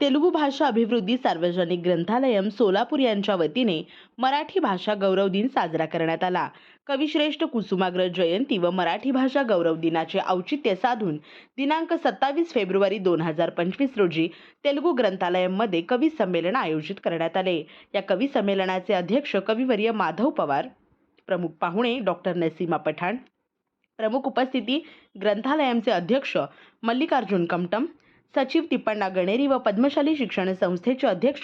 तेलुगू भाषा अभिवृद्धी सार्वजनिक ग्रंथालयम सोलापूर यांच्या वतीने मराठी भाषा गौरव दिन साजरा करण्यात आला. कविश्रेष्ठ कुसुमाग्रज जयंती व मराठी भाषा गौरव दिनाचे औचित्य साधून दिनांक सत्तावीस फेब्रुवारी दोन हजार पंचवीस रोजी तेलुगू ग्रंथालयमध्ये कवी संमेलन आयोजित करण्यात आले. या कवी संमेलनाचे अध्यक्ष कविवर्य माधव पवार प्रमुख पाहुणे डॉक्टर नसीमा पठाण प्रमुख उपस्थिती ग्रंथालयांचे अध्यक्ष मल्लिकार्जुन कमटम सचिव तिपण्णा गणेरी व पद्मशाली शिक्षण संस्थेचे अध्यक्ष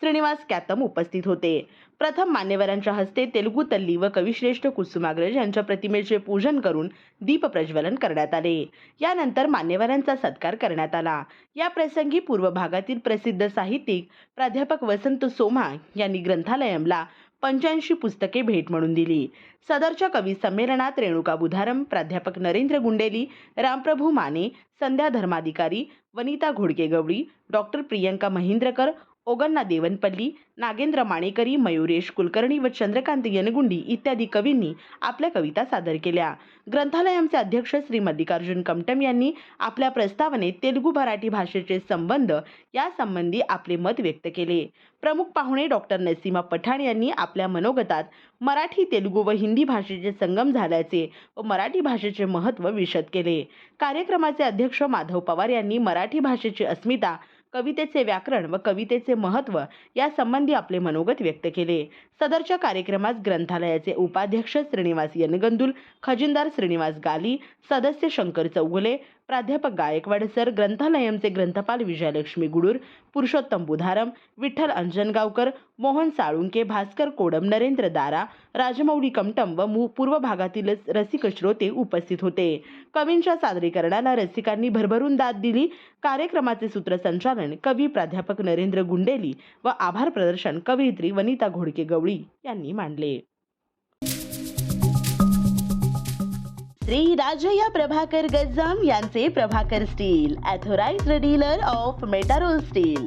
श्रीनिवास कॅतम उपस्थित होते. प्रथम मान्यवरांच्या हस्ते तेलुगू तल्ली व कविश्रेष्ठ कुसुमाग्रज यांच्या प्रतिमेचे पूजन करून दीप प्रज्वलन करण्यात आले. यानंतर मान्यवरांचा सत्कार करण्यात आला. या प्रसंगी पूर्व भागातील प्रसिद्ध साहित्यिक प्राध्यापक वसंत सोमा यांनी ग्रंथालयमला पंच्याऐंशी पुस्तके भेट म्हणून दिली. सदरच्या कवी संमेलनात रेणुका बुधारम प्राध्यापक नरेंद्र गुंडेली रामप्रभू माने संध्या धर्माधिकारी वनिता घोडके गवळी डॉक्टर प्रियंका महिंद्रकर ओगन्ना देवनपल्ली नागेंद्र माणेकरी मयुरेश कुलकर्णी व चंद्रकांत यनगुंडी इत्यादी कवींनी आपल्या कविता सादर केल्या. ग्रंथालयाचे अध्यक्ष श्री मल्लिकार्जुन कमटम यांनी आपल्या प्रस्तावनेत तेलुगू मराठी भाषेचे संबंध यासंबंधी आपले मत व्यक्त केले. प्रमुख पाहुणे डॉक्टर नसीमा पठाण यांनी आपल्या मनोगतात मराठी तेलुगू व हिंदी भाषेचे संगम झाल्याचे व मराठी भाषेचे महत्त्व विशद केले. कार्यक्रमाचे अध्यक्ष माधव पवार यांनी मराठी भाषेची अस्मिता कवितेचे व्याकरण व कवितेचे महत्त्व यासंबंधी आपले मनोगत व्यक्त केले. सदरच्या कार्यक्रमात ग्रंथालयाचे उपाध्यक्ष श्रीनिवास यनगंदुल खजिनदार श्रीनिवास गाली सदस्य शंकर चौगुले प्राध्यापक गायकवाड सर ग्रंथालयमचे ग्रंथपाल विजयलक्ष्मी गुडूर पुरुषोत्तम बुधारम विठ्ठल अंजनगावकर मोहन साळुंके भास्कर कोडम नरेंद्र दारा राजमौली कमटम व मु पूर्व भागातील रसिक श्रोते उपस्थित होते. कवींच्या सादरीकरणाला रसिकांनी भरभरून दाद दिली. कार्यक्रमाचे सूत्रसंचालन कवी प्राध्यापक नरेंद्र गुंडेली व आभार प्रदर्शन कवयित्री वनिता घोडके गवळी यांनी मांडले. श्री राजया प्रभाकर गज्जम यांचे Prabhakar steel authorised dealer of Metarol steel.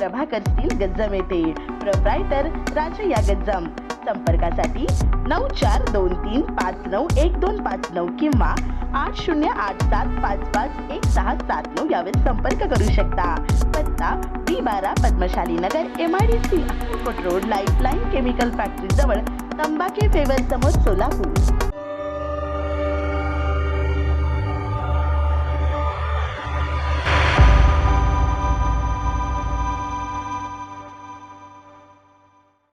Prabhakar steel Gajjam येथे. प्रोप्रायटर राजया गज्जम संपर्कासाठी नऊ चार दोन तीन पाच नऊ एक दोन पाच नऊ किंवा आठ शून्य आठ सात पाच पाच एक सहा सात नऊ यावर संपर्क करू शकता. पत्ता बी बारा Padmashali Nagar M I D C road lifeline chemical factory जवळ तंबाखे फेवर समोर सोलापूर.